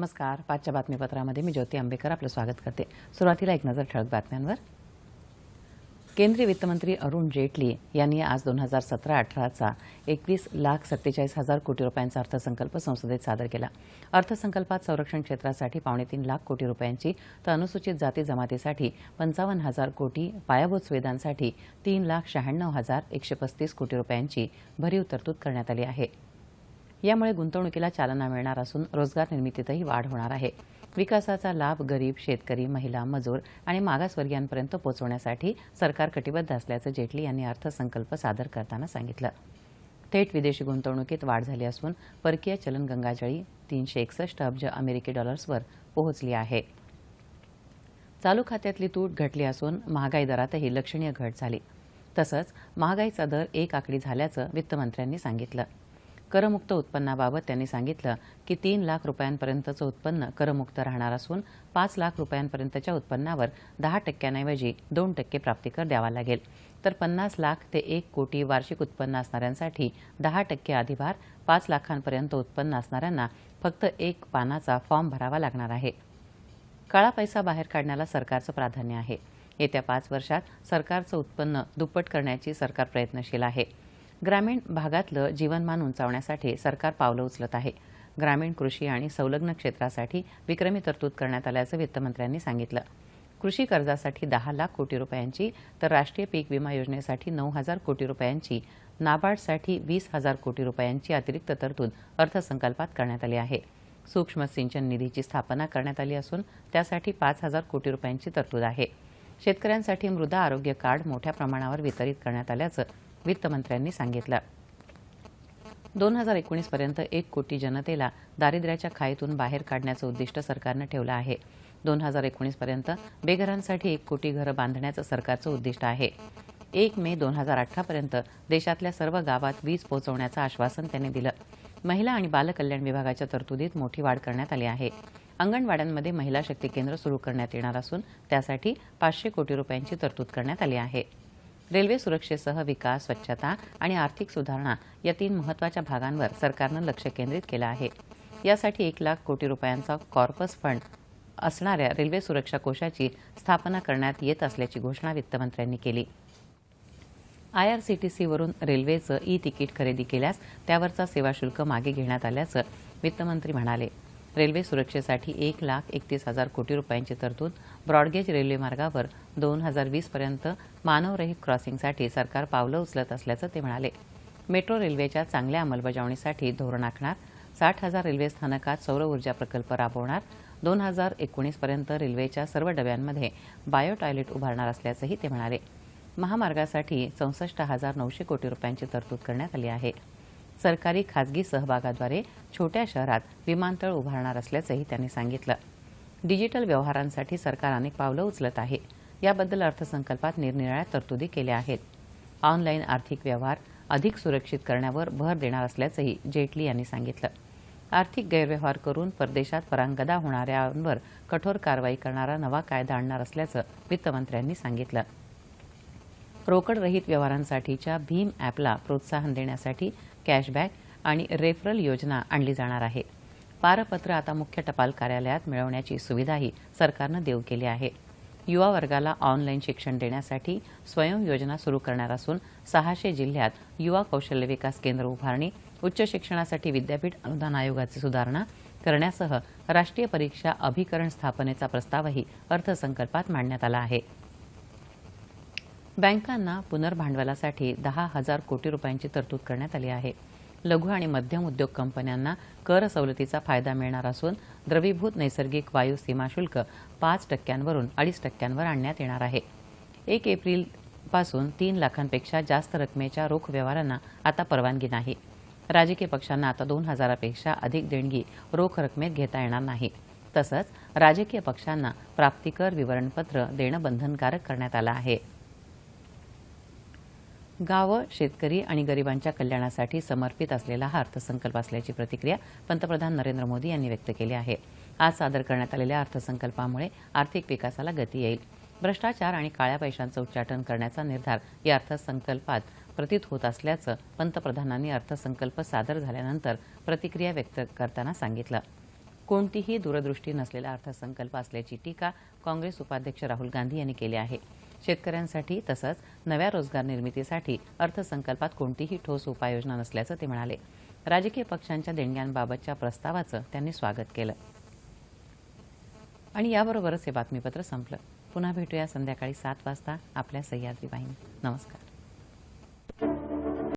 नमस्कार. पाचच्या बातमीपत्रामध्ये मी ज्योती आंबेकर आपलं स्वागत करते. सुरुवातीला एक नजर ठळक बातम्यांवर. केंद्रीय वित्तमंत्री अरुण जेटली यांनी आज दोन हजार सतरा अठराचा एकवीस लाख सत्तेचाळीस हजार कोटी रुपयांचा अर्थसंकल्प संसदेत सादर केला. अर्थसंकल्पात संरक्षण क्षेत्रासाठी पावणे तीन लाख कोटी रुपयांची तर अनुसूचित जाती जमातीसाठी पंचावन्न हजार कोटी पायाभूत सुविधांसाठी तीन लाख शहाण्णव हजार एकशे पस्तीस कोटी रुपयांची भरीव तरतूद करण्यात आली आहे. यामुळे गुंतवणुकीला चालना मिळणार असून रोजगार निर्मितीतही वाढ होणार आहे. विकासाचा लाभ गरीब शेतकरी महिला मजूर आणि मागासवर्गीयांपर्यंत पोहोचवण्यासाठी सरकार कटिबद्ध असल्याचं जेटली यांनी अर्थसंकल्प सादर करताना सांगितलं. थेट विदेशी गुंतवणुकीत वाढ झाली असून परकीय चलन गंगाजळी तीनशे एकसष्ट अब्ज अमेरिकी डॉलर्सवर पोहोचली आहे. चालू खात्यातली तूट घटली असून महागाई दरातही लक्षणीय घट झाली. तसंच महागाईचा दर एक आकडी झाल्याचं वित्तमंत्र्यांनी सांगितलं. करमुक्त उत्पन्नाबाबत त्यांनी सांगितलं की तीन लाख रुपयांपर्यंतचं उत्पन्न करमुक्त राहणार असून पाच लाख रुपयांपर्यंतच्या उत्पन्नावर दहा टक्क्यांऐवजी दोन टक्के प्राप्तिकर द्यावा लागेल. तर पन्नास लाख ते एक कोटी वार्षिक उत्पन्न असणाऱ्यांसाठी दहा टक्के अधिभार पाच लाखांपर्यंत उत्पन्न असणाऱ्यांना फक्त एक पानाचा फॉर्म भरावा लागणार आहे. काळा पैसा बाहेर काढण्याला सरकारचं प्राधान्य आहे. येत्या पाच वर्षात सरकारचं उत्पन्न दुप्पट करण्याची सरकार प्रयत्नशील आहे. ग्रामीण भागातलं जीवनमान उंचावण्यासाठी सरकार पावलं उचलत आहे. ग्रामीण कृषी आणि संलग्न क्षेत्रासाठी विक्रमी तरतूद करण्यात आल्याचं वित्तमंत्र्यांनी सांगितलं. कृषी कर्जासाठी दहा लाख कोटी रुपयांची तर राष्ट्रीय पीक विमा योजनेसाठी नऊ हजार कोटी रुपयांची नाबार्डसाठी वीस हजार कोटी रुपयांची अतिरिक्त तरतूद अर्थसंकल्पात करण्यात आली आहे. सूक्ष्म सिंचन निधीची स्थापना करण्यात आली असून त्यासाठी पाच हजार कोटी रुपयांची तरतूद आहे. शेतकऱ्यांसाठी मृदा आरोग्य कार्ड मोठ्या प्रमाणावर वितरित करण्यात आल्याचं वित्तमंत्र्यांनी सांगितलं. दोन हजार एकोणीसपर्यंत एक कोटी जनतेला दारिद्र्याच्या खाईतून बाहेर काढण्याचं उद्दिष्ट सरकारनं ठेवलं आहे. दोन हजार एकोणीसपर्यंत बेघरांसाठी एक कोटी घरं बांधण्याचं सरकारचं उद्दिष्ट आहे. एक मे दोन हजार अठरापर्यंत देशातल्या सर्व गावात वीज पोहोचवण्याचं आश्वासन त्यांनी दिलं. महिला आणि बालकल्याण विभागाच्या तरतुदीत मोठी वाढ करण्यात आली आहे. अंगणवाड्यांमध्ये महिला शक्ती केंद्र सुरू करण्यात येणार असून त्यासाठी पाचशे कोटी रुपयांची तरतूद करण्यात आली आहे. रेल्वे सुरक्षेसह विकास स्वच्छता आणि आर्थिक सुधारणा या तीन महत्त्वाच्या भागांवर सरकारनं लक्ष केंद्रित केलं आहे. यासाठी एक लाख कोटी रुपयांचा कॉर्पस फंड असणाऱ्या रेल्वे सुरक्षा कोशाची स्थापना करण्यात येत असल्याची घोषणा वित्तमंत्र्यांनी केली. आयआरसीटीसीवरून रेल्वेचं ई तिकीट खरेदी केल्यास त्यावरचा सेवा शुल्क मागे घेण्यात आल्याचं वित्तमंत्री म्हणाले. रेल्वे सुरक्षेसाठी एक लाख एकतीस हजार कोटी रुपयांची तरतूद ब्रॉडगेज रेल्वे मार्गावर दोन हजार वीसपर्यंत मानवरहित क्रॉसिंगसाठी सरकार पावलं उचलत असल्याचं ते म्हणाले. मेट्रो रेल्वेच्या चांगल्या अंमलबजावणीसाठी धोरण आखणार साठ हजार रेल्वे स्थानकात सौर ऊर्जा प्रकल्प राबवणार दोन हजार एकोणीसपर्यंत रेल्वेच्या सर्व डब्यांमध्ये बायो टॉयलेट उभारणार असल्याचंही ते म्हणाले. महामार्गासाठी चौसष्ट हजार नऊशे कोटी रुपयांची तरतूद करण्यात आली आहे. सरकारी खाजगी सहभागाद्वारे छोट्या शहरात विमानतळ उभारणार असल्याचंही त्यांनी सांगितलं. डिजिटल व्यवहारांसाठी सरकार अनेक पावलं उचलत आहे. याबद्दल अर्थसंकल्पात निरनिराळ्या तरतुदी केल्या आहेत. ऑनलाईन आर्थिक व्यवहार अधिक सुरक्षित करण्यावर भर देणार असल्याचंही जेटली यांनी सांगितलं. आर्थिक गैरव्यवहार करून परदेशात परांगदा होणाऱ्यांवर कठोर कारवाई करणारा नवा कायदा आणणार असल्याचं वित्तमंत्र्यांनी सांगितलं. रोकडरहित व्यवहारांसाठीच्या भीम ॲपला प्रोत्साहन देण्यासाठी कॅशबॅक आणि रेफरल योजना आणली जाणार आहे. पारपत्र आता मुख्य टपाल कार्यालयात मिळवण्याची सुविधाही सरकारनं देऊ केली आहे. युवा वर्गाला ऑनलाईन शिक्षण देण्यासाठी स्वयं योजना सुरू करणार असून सहाशे जिल्ह्यात युवा कौशल्य विकास केंद्र उभारणी उच्च शिक्षणासाठी विद्यापीठ अनुदान आयोगाची सुधारणा करण्यासह राष्ट्रीय परीक्षा अभिकरण स्थापनेचा प्रस्तावही अर्थसंकल्पात मांडण्यात आला आहे. बँकांना पुनर्भांडवलासाठी दहा हजार कोटी रुपयांची तरतूद करण्यात आली आहे. लघु आणि मध्यम उद्योग कंपन्यांना कर सवलतीचा फायदा मिळणार असून द्रवीभूत नैसर्गिक वायू सीमाशुल्क पाच टक्क्यांवरून अडीच टक्क्यांवर आणण्यात येणार आहे. एक एप्रिलपासून तीन लाखांपेक्षा जास्त रकमेच्या रोख व्यवहारांना आता परवानगी नाही. राजकीय पक्षांना आता दोन हजारापेक्षा अधिक देणगी रोख रकमेत घेता येणार नाही. तसंच राजकीय पक्षांना प्राप्तिकर विवरणपत्र देणं बंधनकारक करण्यात आलं आहे. गावं शेतकरी आणि गरिबांच्या कल्याणासाठी समर्पित असलेला हा अर्थसंकल्प असल्याची प्रतिक्रिया पंतप्रधान नरेंद्र मोदी यांनी व्यक्त केली आहे. आज सादर करण्यात आलेल्या अर्थसंकल्पामुळे आर्थिक विकासाला गती येईल. भ्रष्टाचार आणि काळ्या पैशांचं उच्चाटन करण्याचा निर्धार या अर्थसंकल्पात प्रतीत होत असल्याचं पंतप्रधानांनी अर्थसंकल्प सादर झाल्यानंतर प्रतिक्रिया व्यक्त करताना सांगितलं. कोणतीही दूरदृष्टी नसलेला अर्थसंकल्प असल्याची टीका काँग्रेस उपाध्यक्ष राहुल गांधी यांनी केली आहे. शेतकऱ्यांसाठी तसंच नव्या रोजगार निर्मितीसाठी अर्थसंकल्पात कोणतीही ठोस उपाययोजना नसल्याचं ते म्हणाले. राजकीय पक्षांच्या देणग्यांबाबतच्या प्रस्तावाचं त्यांनी स्वागत केलं. आणि याबरोबरच हे बातमीपत्र संपलं. पुन्हा भेटूया संध्याकाळी सात वाजता आपल्या सह्याद्री वाहिनी. नमस्कार.